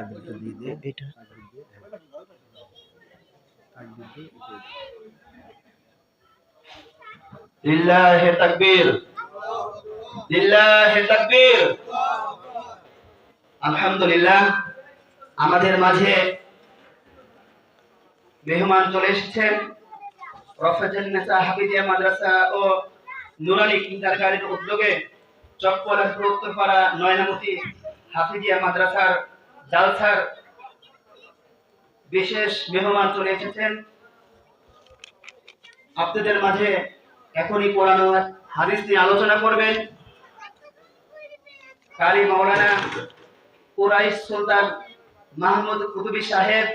তাকবীরটা দিয়ে দে এটা তাকবীর দিয়ে হ্যাঁ। তাকবীর দিয়ে এটা দে। লিল্লাহি তাকবীর লিল্লাহি তাকবীর আলহামদুলিল্লাহ আমাদের মাঝে মেহমান চলে এসেছেন রফাজান্নেসা হাফিজিয়া মাদ্রাসা ও নুরানি কিন্দারগারের উদ্যোগে চকপলা উত্তরপাড়া নয়নামতি হাফিজিয়া মাদ্রাসার জালসার বিশেষ মেহমান চলে এসেছেন। আপনাদের মাঝে এখনই পড়ানো হাদিস নিয়ে আলোচনা করবেন। কারি মাওলানা কুরাইশ সুলতান মাহমুদ কুতুবী সাহেব,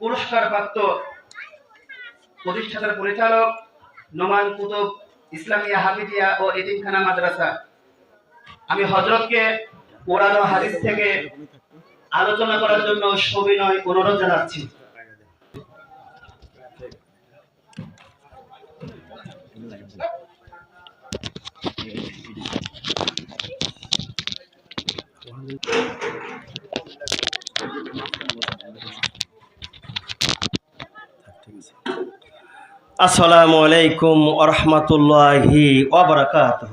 পুরস্কার প্রাপ্ত প্রতিষ্ঠাতার পরিচালক, নোমান কুতুব, ইসলামিয়া হাফিজিয়া ও এতিমখানা মাদ্রাসা। আমি হজরতকে কোরআন হাদিস থেকে আলোচনা করার জন্য সবিনয় অনুরোধ জানাচ্ছি। আসসালামু আলাইকুম ওরহমতুল্লাহি ওবরাকাতুহ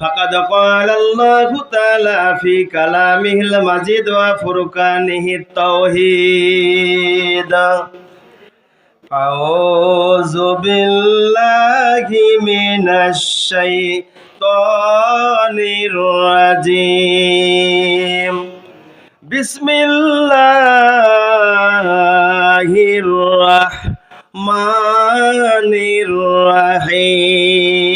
فقد قال الله تعالى في كلامه المجيد وفرقانه التوحيد أعوذ بالله من الشيطان الرجيم بسم الله الرحمن الرحيم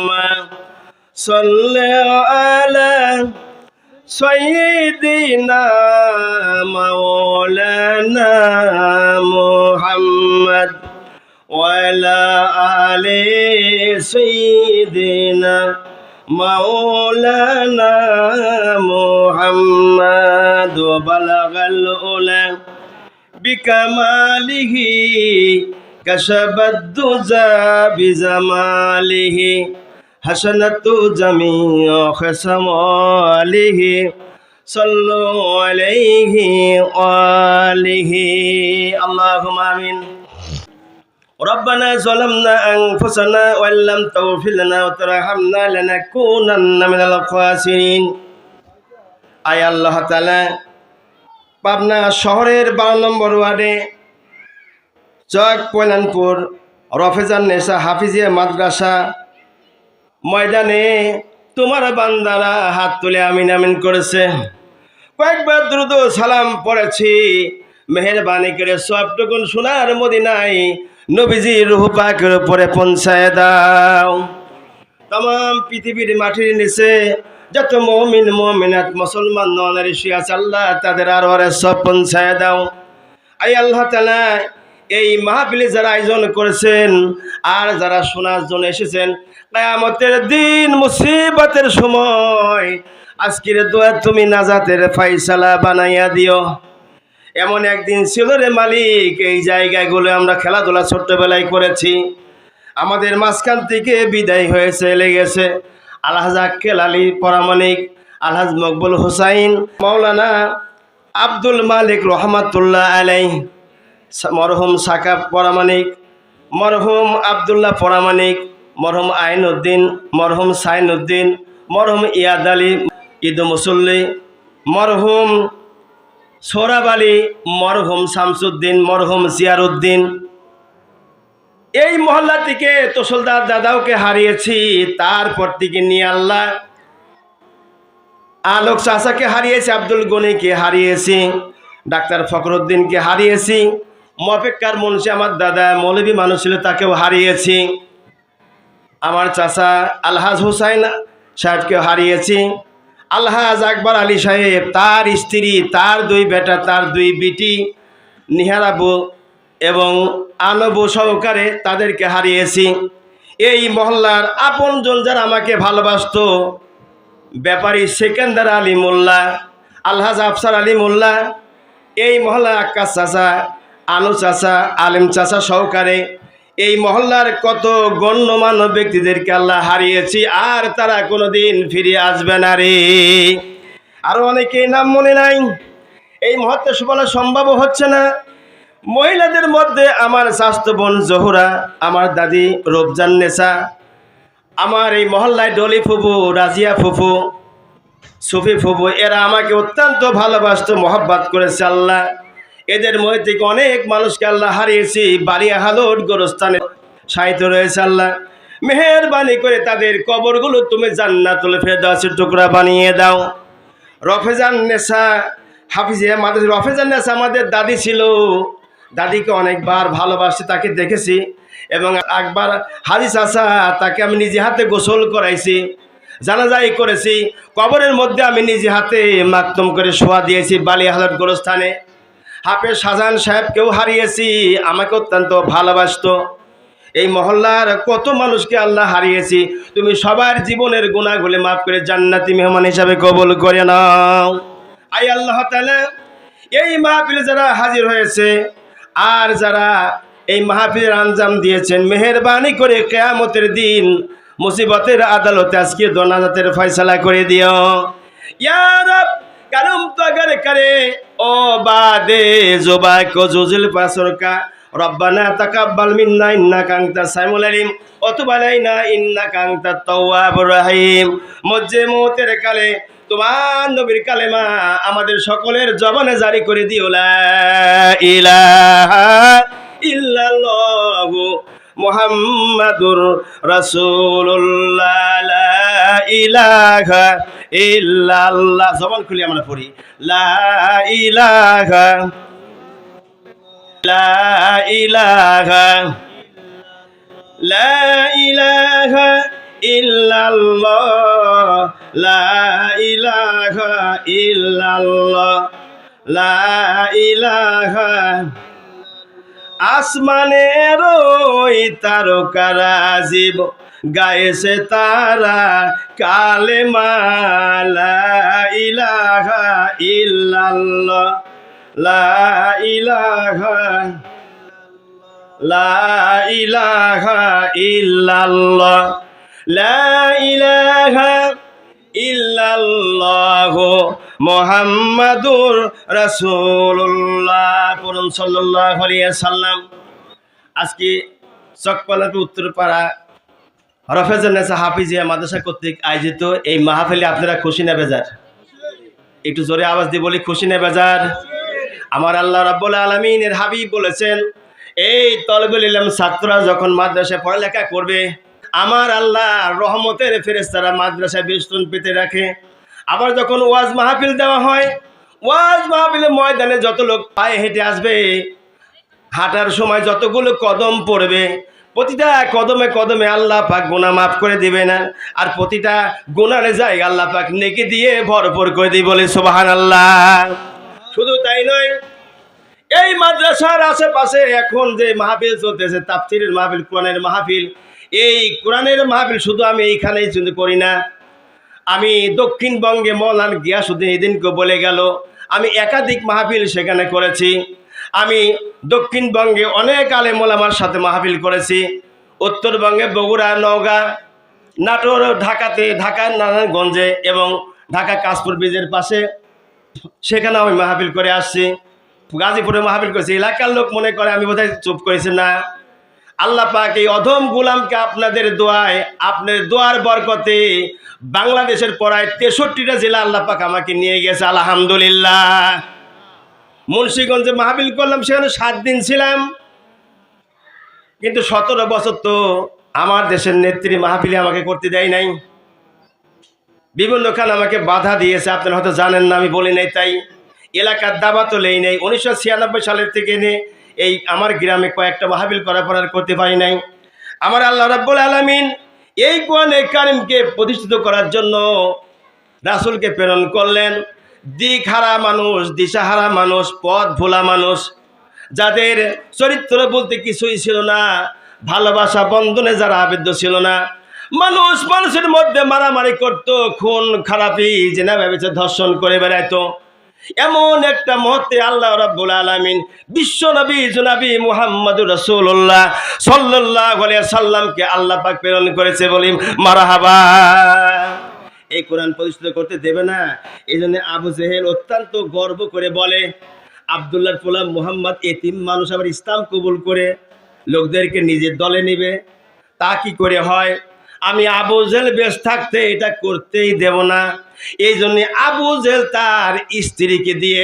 صل على سيدنا مولانا محمد وعلى آل سيدنا مولانا محمد. وبلغ الأولى بكماله كشف الدجى بزماله حسنت جميع خصماله صلوا عليه وآله اللهم آمين ربنا ظلمنا أنفسنا وإن لم تغفر لنا وترحمنا لنكونن من الخاسرين আয় আল্লাহ তালা পাবনা শহরের বারো নম্বর ওয়ার্ডে চক পৈলানপুর রফেজান নেশা হাফিজিয়া মাদ্রাসা ময়দানে তোমার বান্দারা হাত তুলে আমিন আমিন করেছে। কয়েকবার দ্রুত সালাম পড়েছি। মেহরবানি করে সবটুকুন সোনার মদিনায় নবীজি রুহু পাকের উপরে পৌঁছায় দাও। তাম পৃথিবীর মাটির নিচে যত মমিন, মমিনাত, মুসলমান ননারী আছে, আল্লাহ তাদের আর সব পৌঁছায় দাও। আই আল্লাহ তালা এই মাহফিলে যারা আয়োজন করেছেন আর যারা শোনার জন্য এসেছেন, কেয়ামতের দিন, মুসিবতের সময়, আজকের দোয়া তুমি নাজাতের ফাইসালা বানাইয়া দিও। এমন একদিন ছিল রে মালিক, এই জায়গাগুলো আমরা খেলাধুলা ছোট্টবেলায় করেছি। আমাদের মাঝখান থেকে বিদায় হয়ে চলে গেছে। আলহাজ আলী পরামানিক আলহাজ মকবুল হুসাইন মৌলানা আব্দুল মালিক রহমাতুল্লাহ আলাই মরহুম সাকাব পরামানিক মরহুম আবদুল্লাহ পরামানিক মরহুম আইনউদ্দিন মরহুম সাইনউদ্দিন মরহুম ইয়াদ আলী, ঈদ মুসল্লি, মরহুম সোহরাব আলী, মরহুম শামসুদ্দিন, মরহুম জিয়ারউদ্দিন এই মহল্লা থেকে তসলদার দাদাওকে হারিয়েছি, তারপর থেকে নিয়ে আল্লাহ আলোক চাষাকে হারিয়েছি, আব্দুল গনিকে হারিয়েছি, ডাক্তার ফখরুদ্দিনকে হারিয়েছি। মফেক্কার মুন্সি আমার দাদা মৌলবী মানুষ ছিল, তাকেও হারিয়েছি। আমার চাচা আলহাজ হুসাইন সাহেবকেও হারিয়েছি। আলহাজ আকবর আলী সাহেব, তার স্ত্রী, তার দুই বেটা, তার দুই বিটি নিহারাবু এবং আনবু সহকারে তাদেরকে হারিয়েছি। এই মহল্লার আপনজন যারা আমাকে ভালোবাসতো, ব্যাপারী সেকেন্দার আলী মোল্লা, আলহাজ আফসার আলী মোল্লা, এই মহল্লার আক্কাস চাচা আনু চাচা আলিম চাচা সহকারে এই মহল্লার কত গণ্যমান্য ব্যক্তিদেরকে আল্লাহ হারিয়েছি, আর তারা কোনোদিন ফিরে আসবে না রে। আরও অনেকেই নাম মনে নাই। এই মুহূর্তে বলা সম্ভব হচ্ছে না। মহিলাদের মধ্যে আমার স্বাস্থ্য বোন জহুরা, আমার দাদি রবজান নেশা, আমার এই মহল্লায় ডলি ফুফু রাজিয়া ফুফু সুফি ফুফু এরা আমাকে অত্যন্ত ভালোবাসতো, মহব্বত করেছে আল্লাহ। এদের মধ্যে থেকে অনেক মানুষকে আল্লাহ হারিয়েছি বাড়িয়া হালোট গোরস্থানে সাহিত্য রয়েছে আল্লাহ। মেহরবানি করে তাদের কবরগুলো তুমি জান্নাতুল ফেরদাউসের টুকরা বানিয়ে দাও। রফেজান নেশা হাফিজিয়া মাদের রফেজান নেশা আমাদের দাদি ছিল। দাদিকে অনেকবার ভালোবাসি, তাকে দেখেছি। এবং একবার হাদিস আসা তাকে আমি নিজে হাতে গোসল করাইছি, জানাজাই করেছি। কবরের মধ্যে আমি নিজে হাতে মাকতম করে শোয়া দিয়েছি বালিয়াহালার গোরস্থানে। হাফেজ শাহজাহান সাহেবকেও হারিয়েছি, আমাকে অত্যন্ত ভালোবাসতো। এই মহল্লার কত মানুষকে আল্লাহ হারিয়েছি, তুমি সবার জীবনের গুণাগুলি মাফ করে জান্নাতি মেহমান হিসাবে কবল করে নাও। আই আল্লাহ তাআলা, এই মাহফিলে যারা হাজির হয়েছে, আর যারা এই মাহফিলের আঞ্জাম দিয়েছেন, মেহরবানি করে কেয়ামতের দিন মুসিবতের আদালতে আজকে দোনাজাতের ফয়সালা করে দিও। ইয়া কারম আগারে করে, ও বাদে জোবা কো জুজুল পাসরকা রব্বানা তাকাব্বাল মিন্না ইন্নাকা আনতাস সামিউল আলিম ও তুব আলাইনা ইন্নাকা আনতাত তাওয়াবুর রহিম। মজ্জে মৌতের কালে, তোমার নবীর কালেমা আমাদের সকলের জবানে জারি করে দিও, লা ইলাহা ইল্লাল্লাহু মুহাম্মাদুর রাসূলুল্লাহ, লা ইলাহা ইল্লাল্লাহ। জবান খুলি আমরা পড়ি। লা ইলাহা লা ইলাহা লা ইলাহা ইল্লাল্লাহ, লা ইলাহা ইল্লাল্লাহ, লা ইলাহা আসমানের ওই তারকারা জীব গায়েছে তারা কালে মালা ইলাহা ইল্লাল্লাহ, লা ইলাহা লা ইলাহা ইল্লাল্লাহ, লা ইলাহা ইল্লাল্লাহ মোহাম্মদুর রাসূলুল্লাহ পড়ুন সাল্লাল্লাহু আলাইহি সাল্লাম আজকে চকপালাপি উত্তরপাড়া রফেজান্নেসা হাফিজিয়া মাদ্রাসা কর্তৃক আয়োজিত এই মাহফিলে আপনারা খুশি না বেজার? একটু জোরে আওয়াজ দিয়ে বলি, খুশি না বেজার? আমার আল্লাহ রাব্বুল আলামিনের হাবিব বলেছেন, এই তলবুল ইলম ছাত্ররা যখন মাদ্রাসায় পড়ালেখা করবে আমার আল্লাহ রহমতের ফেরেস্তারা মাদ্রাসায় বেষ্টন পেতে রাখে। আবার যখন ওয়াজ মাহফিল দেওয়া হয়, ওয়াজ মাহফিলের ময়দানে যত লোক পায়ে হেঁটে আসবে, হাঁটার সময় যতগুলো কদম পড়বে, প্রতিটা কদমে কদমে আল্লাহ পাক গোনা মাফ করে দিবে না আর প্রতিটা গুণারে যায় আল্লাহ পাক নেকি দিয়ে ভরপুর করে দিই বলে সোবাহান আল্লাহ শুধু তাই নয়, এই মাদ্রাসার আশেপাশে এখন যে মাহফিল চলতেছে, তাফসিরের মাহফিল, কোরআনের মাহফিল এই কোরআনের মাহফিল শুধু আমি এইখানেই শুধু করি না। আমি দক্ষিণবঙ্গে মৌলান গিয়াসুদ্দিন এদিনকে বলে গেল, আমি একাধিক মাহফিল সেখানে করেছি। আমি দক্ষিণবঙ্গে অনেক আলেম ওলামার সাথে মাহফিল করেছি। উত্তরবঙ্গে বগুড়া, নওগাঁ, নাটোর, ঢাকাতে, ঢাকা, নারায়ণগঞ্জে এবং ঢাকা কাশপুর ব্রিজের পাশে সেখানে আমি মাহফিল করে আসছি। গাজীপুরে মাহফিল করেছি। এলাকার লোক মনে করে আমি বোধহয় চুপ করেছি না। আল্লাহ পাক এই অধম গুলামকে আপনাদের দোয়ায়, আপনার দোয়ার বরকতে বাংলাদেশের পড়ায় তেষট্টিটা জেলা আল্লাহ পাক আমাকে নিয়ে গেছে, আলহামদুলিল্লাহ। মুন্সীগঞ্জে মাহফিল করলাম, সেখানে সাত দিন ছিলাম। কিন্তু সতেরো বছর তো আমার দেশের নেত্রী মাহফিলে আমাকে করতে দেয় নাই। বিভিন্ন খান আমাকে বাধা দিয়েছে, আপনারা হয়তো জানেন না, আমি বলি নাই তাই। এলাকার দাবা তো লেই নেই, উনিশশো সালের থেকে এনে এই আমার গ্রামে কয়েকটা মাহফিল করার পর আর করতে পারি নাই। আমার আল্লাহ রাব্বুল আলমিন এই কোয়ানে কারিমকে প্রতিষ্ঠিত করার জন্য রাসুলকে প্রেরণ করলেন। দিকহারা মানুষ, দিশাহারা মানুষ, পথ ভোলা মানুষ, যাদের চরিত্র বলতে কিছুই ছিল না, ভালোবাসা বন্ধনে যারা আবদ্ধ ছিল না। মানুষ মানুষের মধ্যে মারামারি করত, খুন, খারাপি, জেনা ভেবেছে ধর্ষণ করে বেড়াইতো। এমন একটা মুহূর্তে আল্লাহ রাব্বুল আলামিন বিশ্ব নবী, জুনাবি মুহাম্মদুর রাসূলুল্লাহ সাল্লাল্লাহু আলাইহি সাল্লামকে আল্লাহ পাক প্রেরণ করেছে বলি মারহাবা। এই কোরআন প্রতিষ্ঠিত করতে দেবে না। এই জন্য আবু জেহেল অত্যন্ত গর্ব করে বলে, আবদুল্লাহর পোলা মোহাম্মদ এতিম মানুষ আবার ইসলাম কবুল করে, লোকদেরকে নিজের দলে নিবে। তা কি করে হয়? আমি আবু জেল বেশ থাকতে এটা করতেই দেব না। এই জন্য আবু জেল তার স্ত্রীকে দিয়ে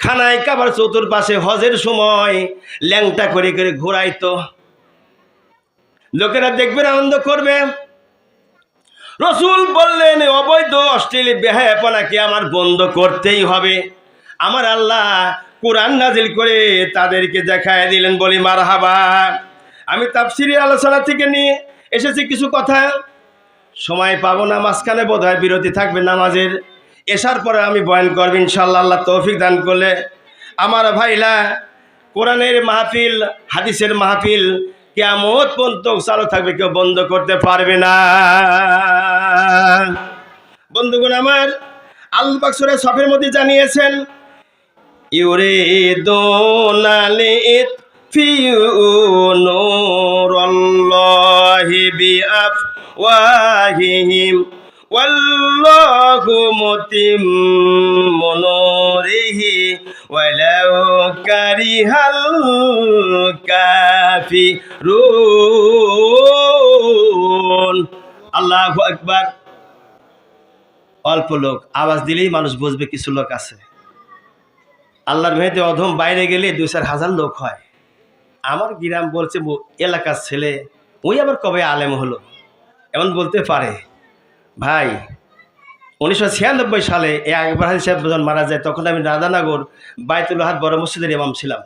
খানায় কাবার চতুর্পাশে হজের সময় ল্যাংটা করে করে ঘোরাইতো। লোকেরা দেখবে আনন্দ করবে। রসুল বললেন, অবৈধ, অশ্লীল বেহায়াপনাকে আমার বন্ধ করতেই হবে? আমার আল্লাহ কোরআন নাজিল করে তাদেরকে দেখায় দিলেন বলি মার হাবা আমি তাফসিরি আলোচনা থেকে নিয়ে এসেছি কিছু কথা। সময় পাবো না, মাঝখানে বোধ হয় বিরতি থাকবে নামাজের। এসার পরে আমি বয়ান করব ইনশাল্লাহ আল্লাহ তৌফিক দান করলে। আমার ভাইলা, কোরআনের মাহফিল, হাদিসের মাহফিল কেমত পর্যন্ত চালু থাকবে, কেউ বন্ধ করতে পারবে না। বন্ধুগণ আমার আল্লাহ পাক সূরা সফের মধ্যে জানিয়েছেন ইউরিদুনা লিইতফিউ নূরাল্লাহি বিআফওয়াহিহিম والله متم نوره ولو كره الكافرون الله أكبر অল্প লোক আওয়াজ দিলেই মানুষ বুঝবে কিছু লোক আছে আল্লাহর মেহেতে অধম বাইরে গেলে দুই চার হাজার লোক হয় আমার গ্রাম বলছে এলাকার ছেলে, ওই আবার কবে আলেম হলো? এমন বলতে পারে। ভাই, উনিশশো ছিয়ানব্বই সালে এ আকবর হাজি সাহেব যখন মারা যায়, তখন আমি রাধানগর বাইতুল হাত বড় মসজিদের ইমাম ছিলাম।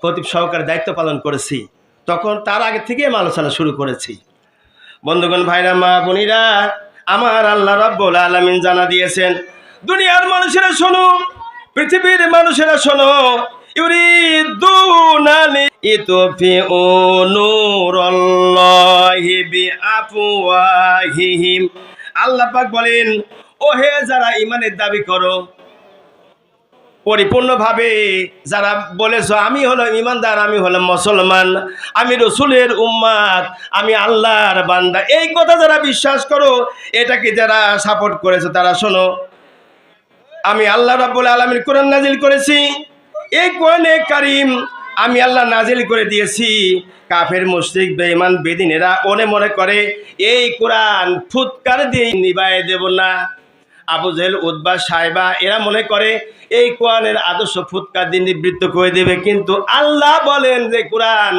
খতিব সহকারে দায়িত্ব পালন করেছি। তখন তার আগে থেকে আমি আলোচনা শুরু করেছি। বন্ধুগণ, ভাইরা, মা বোনিরা, আমার আল্লাহ রাব্বুল আলামিন জানা দিয়েছেন, দুনিয়ার মানুষেরা শোনো, পৃথিবীর মানুষেরা শোনো ইউরিদুনা লিইতফিউ নূরাল্লাহি বিআফওয়াহিহিম। আল্লাহ পাক বলেন ও হে যারা ইমানের দাবি করো, পরিপূর্ণভাবে যারা বলেছ, আমি হলো ইমানদার আমি হলাম মুসলমান, আমি রসুলের উম্মাদ, আমি আল্লাহর বান্দা, এই কথা যারা বিশ্বাস করো এটাকে যারা সাপোর্ট করেছে তারা শোনো। আমি আল্লাহ রাব্বুল আলামিন কোরআন নাজিল করেছি। এই কোরআনে কারিম আমি আল্লাহ নাজিল করে দিয়েছি। কাফের, মুশরিক, বেঈমান, বেদিনেরা মনে মনে করে, এই কোরআন ফুৎকার দিয়ে নিবায় দেব না। আবু জেহেল উদ্বা সাহেবা এরা মনে করে, এই কোরআনের আদর্শ ফুৎকার দিন নিবৃত্ত করে দেবে। কিন্তু আল্লাহ বলেন যে কোরআন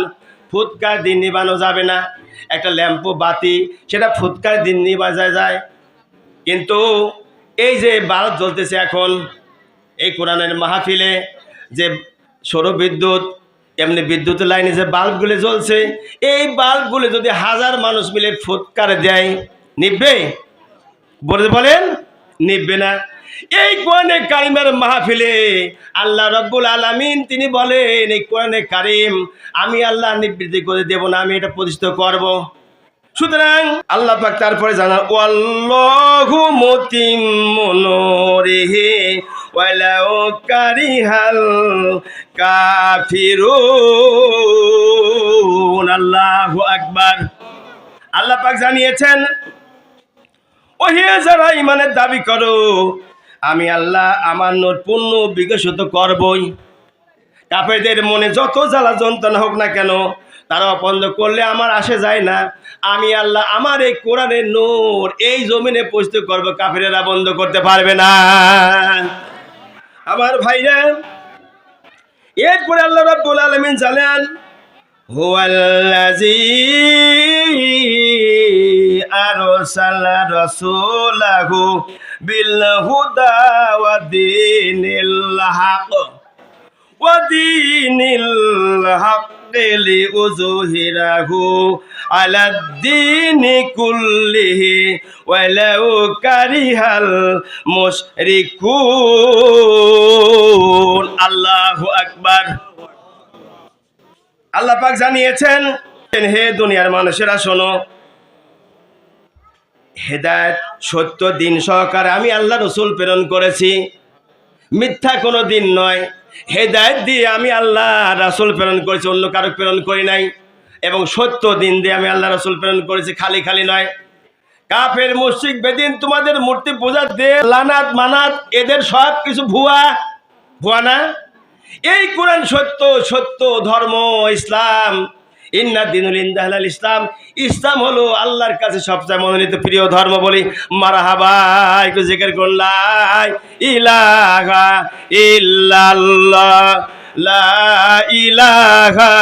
ফুৎকার দিন নিবানো যাবে না। একটা ল্যাম্পো বাতি, সেটা ফুৎকার দিন নিবাজা যায়। কিন্তু এই যে বাল্ব জ্বলতেছে এখন, এই কোরআনের মাহফিলে যে সৌর বিদ্যুৎ, এমনি বিদ্যুতের লাইনে যে বাল্বগুলি জ্বলছে, এই বাল্বগুলি যদি হাজার মানুষ মিলে ফুৎকার দেয় নিববে বলে বলেন নিববে না। এই কোরআনে কারিমের মাহফিলে আল্লাহ রব্বুল আলামিন তিনি বলেন, এই কোরআনে কারিম, আমি আল্লাহ নিবৃত্তি করে দেব না, আমি এটা প্রতিষ্ঠিত করব। সুতরাং আল্লাহ পাক তারপরে জানান, ওয়াল্লাহু মুতিম্মু নূরিহি ওয়ালাউ কারিহাল কাফিরুন। আল্লাহু আকবার। আল্লাহ পাক জানিয়েছেন, ওহে যারা ইমানের দাবি করো, আমি আল্লাহ আমার নূর পূর্ণ বিকশিত করবই। কাফেরদের মনে যত জ্বালা যন্ত্রণা হোক না কেন, তারা অপন্দ করলে আমার আসে যায় না। আমি আল্লাহ আমার এই কোরআনের নূর এই জমিনে পৌঁছতে করব, কাফেরেরা বন্ধ করতে পারবে না। আমার ভাইরা। এরপরে আল্লাহ রাব্বুল আলামিন জানেন, হুয়াল্লাযী আরসালা রাসূলাহু বিল হুদা ওয়া দীনিল হক ওয়া দীনিল হক লিউযহিরাহু আলাদ দীন কুল্লিহি ওয়ালাউ কারিহাল মুশরিকুন। আল্লাহ আকবার। আল্লাহ পাক জানিয়েছেন, হে দুনিয়ার মানুষেরা, শোনো। হেদায়ত, সত্য, দিন সহকারে আমি আল্লাহ রসুল প্রেরণ করেছি। মিথ্যা কোনো দিন নয়। হেদায়ত দিয়ে আমি আল্লাহ রসুল প্রেরণ করেছি, অন্য কারও প্রেরণ করি নাই। এবং সত্য দিন দিয়ে আমি আল্লাহ রসুল প্রেরণ করেছি, খালি খালি নয়। কাফের মুশিক বেদিন, তোমাদের মূর্তি পূজা দে লানাত, মানাত, এদের সব কিছু ভুয়া। ভুয়া না? এই কোরআন সত্য সত্য, ধর্ম, ইসলাম, ইন্না দিনুল ইন্দাহাল ইসলাম ইসলাম হলো আল্লাহর কাছে সবচেয়ে মনোনীত প্রিয় ধর্ম বলি মারাহাবাই একটু জিজ্ঞেস করলাই, ইলাহা ইল্লাল্লাহ, লা ইলাহা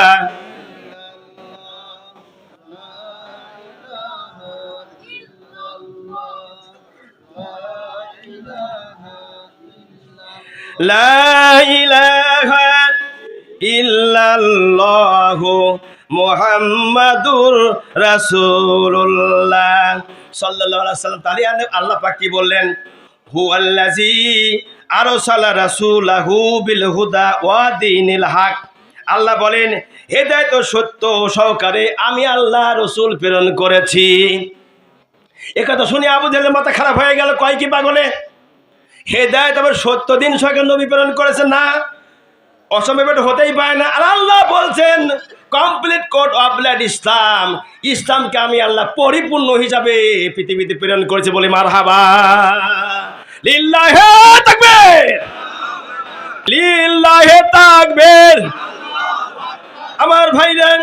রাসূলুল্লাহ। আল্লাহ পাক কি বললেন? হু আল্লাজি আরসালা রাসূলাহু বিল হুদা ওয়া আল্লাহ বলেন, হেদায়েত সত্য সহকারে আমি আল্লাহ রসুল প্রেরণ করেছি। একথা শুনে আবু জেলের মাথা খারাপ হয়ে গেল। কয় কি পাগলে? হেদায়ত আবার সত্য দিন সরকার নবী প্রেরণ করেছে না? এটা হতেই পারে না। আর আল্লাহ বলছেন কমপ্লিট কোড অফ ব্লাড ইসলাম ইসলামকে আমি আল্লাহ পরিপূর্ণ হিসাবে পৃথিবীতে প্রেরণ করেছে বলে মার হাবা লিল্লাহে আমার ভাইরান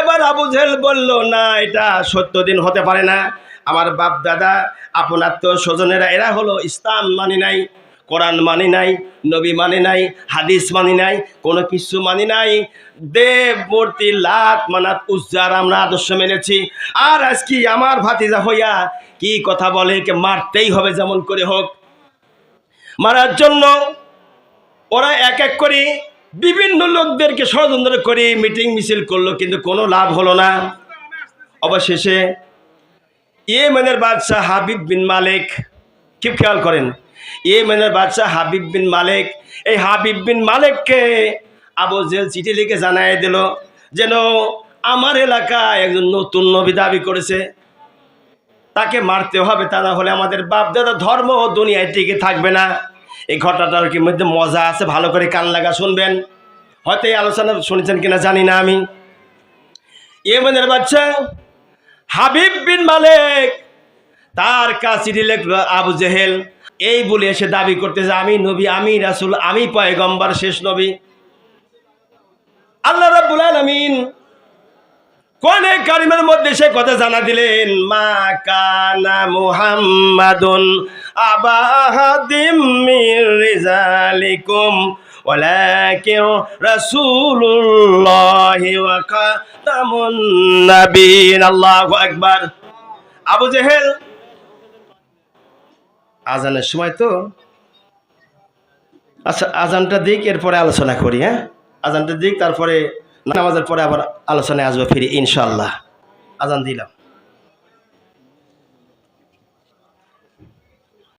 এবার আবু জেহেল বলল, না, এটা সত্য দিন হতে পারে না। আমার বাপ দাদা আপনার তো স্বজনেরা, এরা হলো ইসলাম মানি নাই, কোরআন মানি নাই, নবী মানি নাই, হাদিস মানি নাই, কোনো কিছু মানি নাই। দেব মূর্তি লাত মানাত উজ্জার আমরা আদর্শ মেনেছি। আর আজ কি আমার ভাতিজা হইয়া কি কথা বলে কে মারতেই হবে যেমন করে হোক। মারার জন্য ওরা এক এক করে বিভিন্ন লোকদেরকে ষড়যন্ত্র করে মিটিং মিছিল করল, কিন্তু কোনো লাভ হলো না। অবশেষে ইয়েমেনের বাদশাহ হাবিব বিন মালিক, কি খেয়াল করেন? ইয়েমেনের বাদশাহ হাবিব বিন মালিক, এই হাবিব বিন মালিককে আবু জেল চিঠি লিখে জানাই দিল যেন আমার এলাকায় একজন নতুন নবী দাবি করেছে। তাকে মারতে হবে তা না হলে আমাদের বাপ দাদা ধর্ম ও দুনিয়ায় টিকে থাকবে না। এই ঘটনাটার কি মধ্যে মজা আছে? ভালো করে কান লাগা শুনবেন। হয়তো এই আলোচনা শুনেছেন কিনা জানি না আমি। ইয়েমেনের বাচ্চা হাবিব বিন মালিক, তার কাছে লিখল, আবু জেহেল, এই বলে এসে দাবি করতেছে, আমি নবী, আমি রাসুল, আমি পয়গম্বর, শেষ নবী। আল্লাহ রাব্বুল আলামিন কোরআনে কারিমের মধ্যে সে কথা জানা দিলেন, মা কানা মুহাম্মাদুন আবাহাদিম মির রিজালিকুম ولكن رسول الله وخاتم النبيين الله আকবার আবু জেহেল আজানের সময় তো আচ্ছা আজানটা দিক এরপরে আলোচনা করি হ্যাঁ আজানটা দিক তারপরে নামাজের পরে আবার আলোচনায় আসবো ফিরি ইনশাল্লাহ আজান দিলাম